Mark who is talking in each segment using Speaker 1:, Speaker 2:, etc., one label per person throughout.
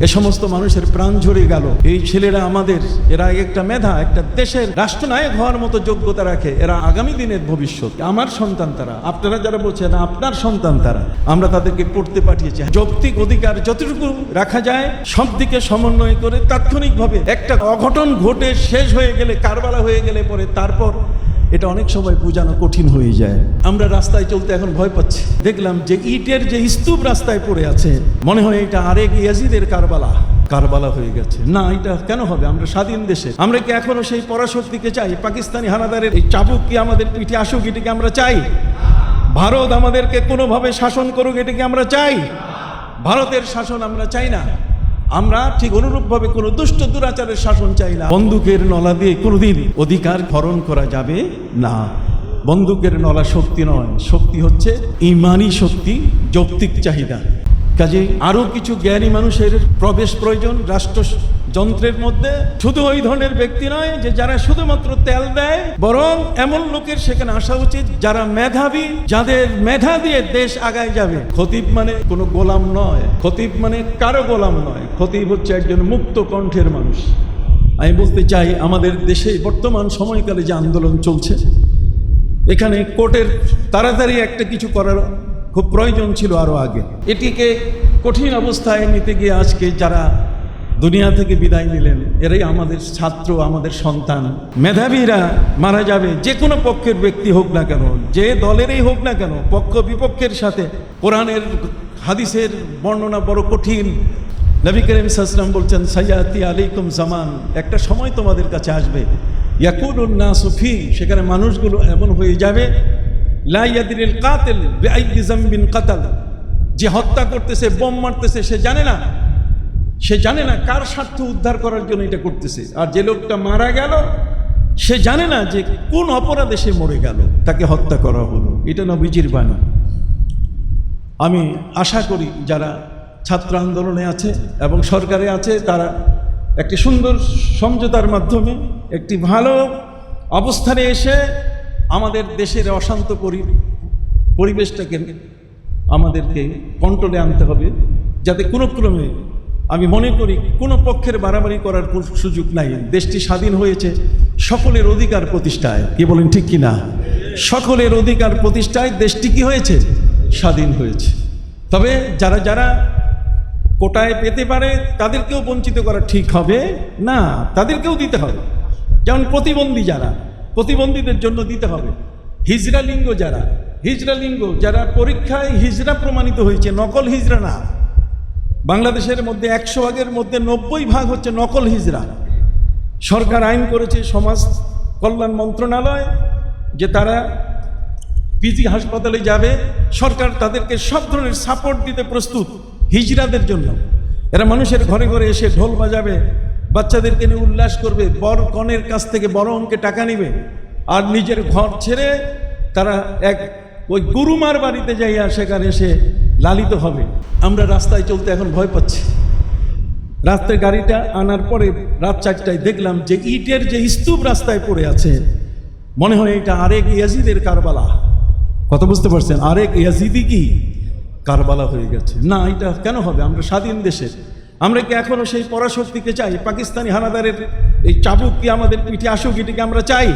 Speaker 1: এ সমস্ত মানুষের প্রাণ ঝরে গেল। এই ছেলেরা আমাদের, এরা একটা মেধা, একটা দেশের রাষ্ট্রনায়ক হওয়ার মতো যোগ্যতা রাখে। এরা আগামী দিনের ভবিষ্যৎ, আমার সন্তান তারা। আপনারা যারা বলছেন, আপনার সন্তান তারা। আমরা তাদেরকে পড়তে পাঠিয়েছি। যৌক্তিক অধিকার যতটুকু রাখা যায়, সব দিকে সমন্বয় করে তাৎক্ষণিকভাবে একটা অঘটন ঘটে, শেষ হয়ে গেলে, কারবালা হয়ে গেলে পরে তারপর এটা অনেক সময় বোঝানো কঠিন হয়ে যায়। আমরা রাস্তায় চলতে এখন ভয় পাচ্ছি। দেখলাম যে ইটের যে স্তূপ রাস্তায় পড়ে আছে, মনে হয় এটা আরেক ইয়াজিদের কারবালা। কারবালা হয়ে গেছে। না, এটা কেন হবে? আমরা স্বাধীন দেশে। আমরা কি এখনও সেই পরাশক্তিকে চাই? পাকিস্তানি হানাদারের এই চাবুক কি আমাদের পিঠে আসুক, এটাকে আমরা চাই? ভারত আমাদেরকে কোনোভাবে শাসন করুক, এটাকে আমরা চাই? ভারতের শাসন আমরা চাই না। আমরা ঠিক অনুরূপভাবে কোনো দুষ্ট দুরাচারের শাসন চাই না। বন্দুকের নলা দিয়ে কোনোদিন অধিকার হরণ করা যাবে না। বন্দুকের নলা শক্তি নয়, শক্তি হচ্ছে ইমানি শক্তি, যৌক্তিক চাহিদা। কাজে আরও কিছু জ্ঞানী মানুষের প্রবেশ প্রয়োজন রাষ্ট্র যন্ত্রের মধ্যে। শুধু ওই ধরনের ব্যক্তি নয় যে যারা শুধুমাত্র তেল দেয়, বরং এমন লোকের সেখানে আসা উচিত যারা মেধাবী, যাদের মেধা দিয়ে দেশ আগায় যাবে। খতিব মানে কোনো গোলাম নয়। খতিব মানে কারও গোলাম নয়। খতিব হচ্ছে একজন মুক্ত কণ্ঠের মানুষ। আমি বলতে চাই, আমাদের দেশে বর্তমান সময়কালে যে আন্দোলন চলছে, এখানে কোর্টের তাড়াতাড়ি একটা কিছু করার খুব প্রয়োজন ছিল আরও আগে। এটিকে কঠিন অবস্থায় নিতে গিয়ে আজকে যারা দুনিয়া থেকে বিদায় নিলেন, এরাই আমাদের ছাত্র, আমাদের সন্তান। মেধাবীরা মারা যাবে, যে কোনো পক্ষের ব্যক্তি হোক না কেন, যে দলেরই হোক না কেন, পক্ষ বিপক্ষের সাথে কোরআনের হাদিসের বর্ণনা বড় কঠিন। নবী করিম সাসলাম বলছেন, সাইয়াতি আলাইকুম জামান। একটা সময় তোমাদের কাছে আসবে। ইয়াকুলুন না সুফি সেখানে মানুষগুলো এমন হয়ে যাবে লাইয়াদিল কাতেল কাতাল। যে হত্যা করতেছে, বোম মারতেছে, সে জানে না। সে জানে না কার স্বার্থ উদ্ধার করার জন্য এটা করতেছে। আর যে লোকটা মারা গেল, সে জানে না যে কোন অপরাধে সে মরে গেল। তাকে হত্যা করা হলো। এটা না নবীজির বাণী। আমি আশা করি যারা ছাত্র আন্দোলনে আছে এবং সরকারে আছে, তারা একটি সুন্দর সমঝোতার মাধ্যমে একটি ভালো অবস্থানে এসে আমাদের দেশের অশান্ত পরি পরিবেশটাকে আমাদেরকে কন্ট্রোলে আনতে হবে, যাতে কোনো ক্রমে আমি মনে করি কোনো পক্ষের বাড়াবাড়ি করার সুযোগ নাই। দেশটি স্বাধীন হয়েছে সকলের অধিকার প্রতিষ্ঠায়। কে বলেন ঠিক কি না? সকলের অধিকার প্রতিষ্ঠায় দেশটি কি হয়েছে? স্বাধীন হয়েছে। তবে যারা যারা কোটায় পেতে পারে, তাদেরকেও বঞ্চিত করা ঠিক হবে? না, তাদেরকেও দিতে হবে। যেমন প্রতিবন্ধী যারা প্রতিবন্ধীদের জন্য দিতে হবে। হিজরা লিঙ্গ যারা, হিজরা লিঙ্গ যারা পরীক্ষায় হিজরা প্রমাণিত হয়েছে, নকল হিজরা না। বাংলাদেশের মধ্যে একশো ভাগের মধ্যে নব্বই ভাগ হচ্ছে নকল হিজরা। সরকার আইন করেছে সমাজ কল্যাণ মন্ত্রণালয় যে তারা পিজি হাসপাতালে যাবে, সরকার তাদেরকে সব ধরনের সাপোর্ট দিতে প্রস্তুত হিজড়াদের জন্য। এরা মানুষের ঘরে ঘরে এসে ঢোল বাজাবে বাচ্চাদেরকে নিয়ে উল্লাস করবে বর কনের কাছ থেকে বড় অঙ্কে টাকা নিবে, আর নিজের ঘর ছেড়ে তারা এক ওই গুরুমার বাড়িতে যাইয়া সেখানে এসে লালিত হবে। আমরা রাস্তায় চলতে এখন ভয় পাচ্ছি। রাস্তায় গাড়িটা আনার পরে রাত চারটায় দেখলাম যে ইটের যে স্তূপ রাস্তায় পড়ে আছে, মনে হয় এটা আরেক ইয়াজিদের কারবালা। কত বুঝতে পারছেন? আরেক ইয়াজিদি কি? কারবালা হয়ে গেছে। না, এটা কেন হবে? আমরা স্বাধীন দেশে আমরা কি এখনও সেই পরাশক্তিকে চাই? পাকিস্তানি হানাদারের এই চাবুক কি আমাদের পিঠে আসুক এটিকে আমরা চাই?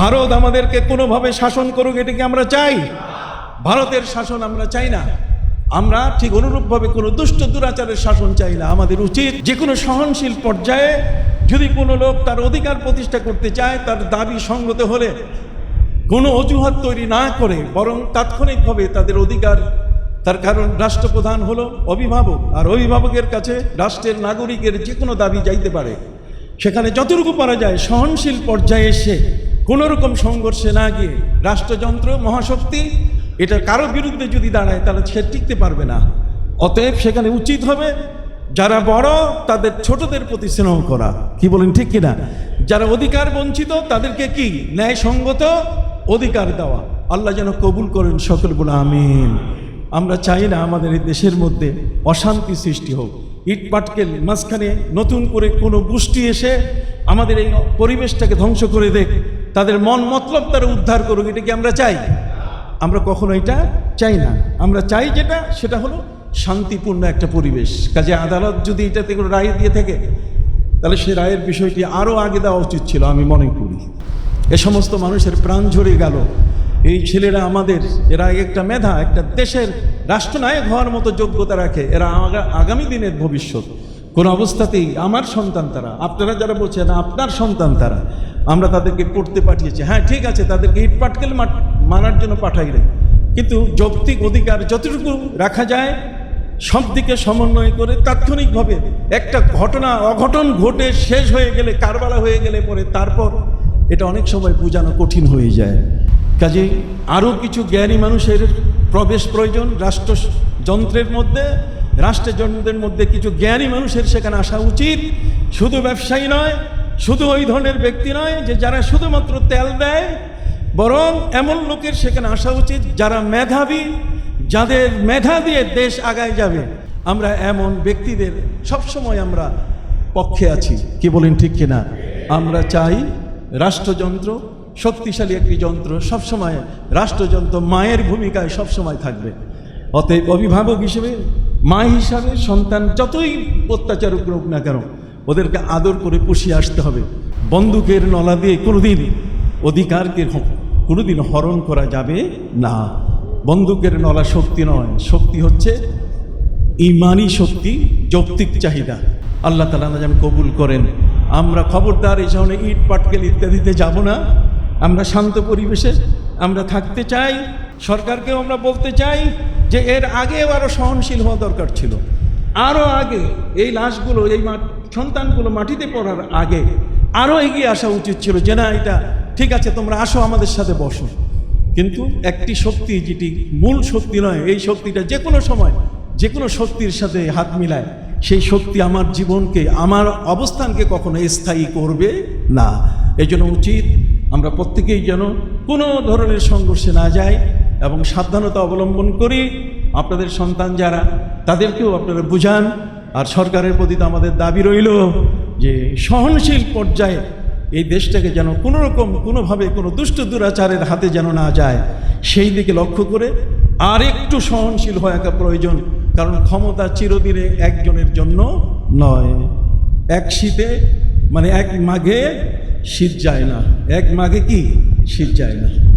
Speaker 1: ভারত আমাদেরকে কোনোভাবে শাসন করুক এটিকে আমরা চাই? ভারতের শাসন আমরা চাই না। আমরা ঠিক অনুরূপভাবে কোনো দুষ্ট দুরাচারের শাসন চাই না। আমাদের উচিত যে কোনো সহনশীল পর্যায়ে যদি কোনো লোক তার অধিকার প্রতিষ্ঠা করতে চায়, তার দাবি সঙ্গত হলে কোনো অজুহাত তৈরি না করে বরং তাৎক্ষণিকভাবে তাদের অধিকার তার কারণ রাষ্ট্রপ্রধান হলো অভিভাবক, আর অভিভাবকের কাছে রাষ্ট্রের নাগরিকের যে কোনো দাবি যাইতে পারে। সেখানে যতটুকু পারা যায় সহনশীল পর্যায়ে এসে কোনোরকম সংঘর্ষে না গিয়ে রাষ্ট্রযন্ত্র, মহাশক্তি, এটা কারও বিরুদ্ধে যদি দাঁড়ায় তাহলে সে টিকতে পারবে না। অতএব সেখানে উচিত হবে যারা বড় তাদের ছোটদের প্রতি স্নেহ করা। কি বলেন, ঠিক কিনা? যারা অধিকার বঞ্চিত তাদেরকে কি? ন্যায়সঙ্গত অধিকার দেওয়া। আল্লাহ যেন কবুল করেন সকল বলে আমিন। আমরা চাই না আমাদের এই দেশের মধ্যে অশান্তি সৃষ্টি হোক। ইট পাটকেল মাঝখানে নতুন করে কোনো গোষ্ঠী এসে আমাদের এই পরিবেশটাকে ধ্বংস করে দেখ। তাদের মন মতলব তারা উদ্ধার করুক, এটা কি আমরা চাই? আমরা কখনো এটা চাই না। আমরা চাই যেটা, সেটা হলো শান্তিপূর্ণ একটা পরিবেশ। কাজে আদালত যদি এটাতে কোনো রায় দিয়ে থাকে, তাহলে সে রায়ের বিষয়টি আরও আগে দেওয়া উচিত ছিল, আমি মনে করি। এ সমস্ত মানুষের প্রাণ ঝরে গেল। এই ছেলেরা আমাদের, এরা একটা মেধা, একটা দেশের রাষ্ট্রনায়ক হওয়ার মতো যোগ্যতা রাখে, এরা আগামী দিনের ভবিষ্যৎ। কোন অবস্থাতেই আমার সন্তান তারা, আপনারা যারা বলছেন আপনার সন্তান তারা, আমরা তাদেরকে পড়তে পাঠিয়েছি। হ্যাঁ ঠিক আছে, তাদেরকে ইট পাটকেল মারার জন্য পাঠাই রে কিন্তু যৌক্তিক অধিকার যতটুকু রাখা যায় সব দিকে সমন্বয় করে তাৎক্ষণিকভাবে একটা ঘটনা, অঘটন ঘটে, শেষ হয়ে গেলে, কারবালা হয়ে গেলে পরে তারপর এটা অনেক সময় বোঝানো কঠিন হয়ে যায়। কাজে আরও কিছু জ্ঞানী মানুষের প্রবেশ প্রয়োজন রাষ্ট্র যন্ত্রের মধ্যে রাষ্ট্রযন্ত্রের মধ্যে কিছু জ্ঞানী মানুষের সেখানে আসা উচিত। শুধু ব্যবসায়ী নয়, শুধু ওই ধরনের ব্যক্তি নয় যে যারা শুধুমাত্র তেল দেয়, বরং এমন লোকের সেখানে আসা উচিত যারা মেধাবী, যাদের মেধা দিয়ে দেশ আগায় যাবে। আমরা এমন ব্যক্তিদের সবসময় আমরা পক্ষে আছি। কি বলেন ঠিক কিনা? আমরা চাই রাষ্ট্রযন্ত্র শক্তিশালী একটি যন্ত্র সবসময়, রাষ্ট্রযন্ত্র মায়ের ভূমিকায় সবসময় থাকবে। অতএব অভিভাবক হিসেবে, মা হিসাবে, সন্তান যতই অত্যাচার করুক না কেন, ওদেরকে আদর করে পুষিয়ে আসতে হবে। বন্দুকের নলা দিয়ে কোনোদিন অধিকারকে কোনোদিন হরণ করা যাবে না। বন্দুকের নলা শক্তি নয়, শক্তি হচ্ছে ইমানি শক্তি, যৌক্তিক চাহিদা। আল্লাহ তালা যেন কবুল করেন। আমরা খবরদার, এই ধরনের ইট পাটকেল ইত্যাদিতে যাব না। আমরা শান্ত পরিবেশে আমরা থাকতে চাই, সরকারকেও আমরা বলতে চাই যে এর আগেও আরও সহনশীল হওয়া দরকার ছিল। আরও আগে এই লাশগুলো, এই সন্তানগুলো মাটিতে পড়ার আগে আরও এগিয়ে আসা উচিত ছিল যে না, এটা ঠিক আছে, তোমরা আসো আমাদের সাথে বসো। কিন্তু একটি শক্তি যেটি মূল শক্তি নয়, এই শক্তিটা যে কোনো সময়, যে কোনো শক্তির সাথে হাত মিলায়, সেই শক্তি আমার জীবনকে, আমার অবস্থানকে কখনো স্থায়ী করবে না। এই জন্য উচিত আমরা প্রত্যেকেই যেন কোনো ধরনের সংঘর্ষে না যাই এবং সাবধানতা অবলম্বন করি। আপনাদের সন্তান যারা, তাদেরকেও আপনারা বুঝান। আর সরকারের প্রতি তো আমাদের দাবি রইল যে সহনশীল পর্যায়ে এই দেশটাকে যেন কোনো রকম কোনোভাবে কোনো দুষ্ট দুরাচারের হাতে যেন না যায়, সেই দিকে লক্ষ্য করে আর একটু সহনশীল হওয়া প্রয়োজন, কারণ ক্ষমতা চিরদিনে একজনের জন্য নয়। এক শীতে মানে এক মাঘে শীত যায় না। এক মাঘে কি? শীত যায় না।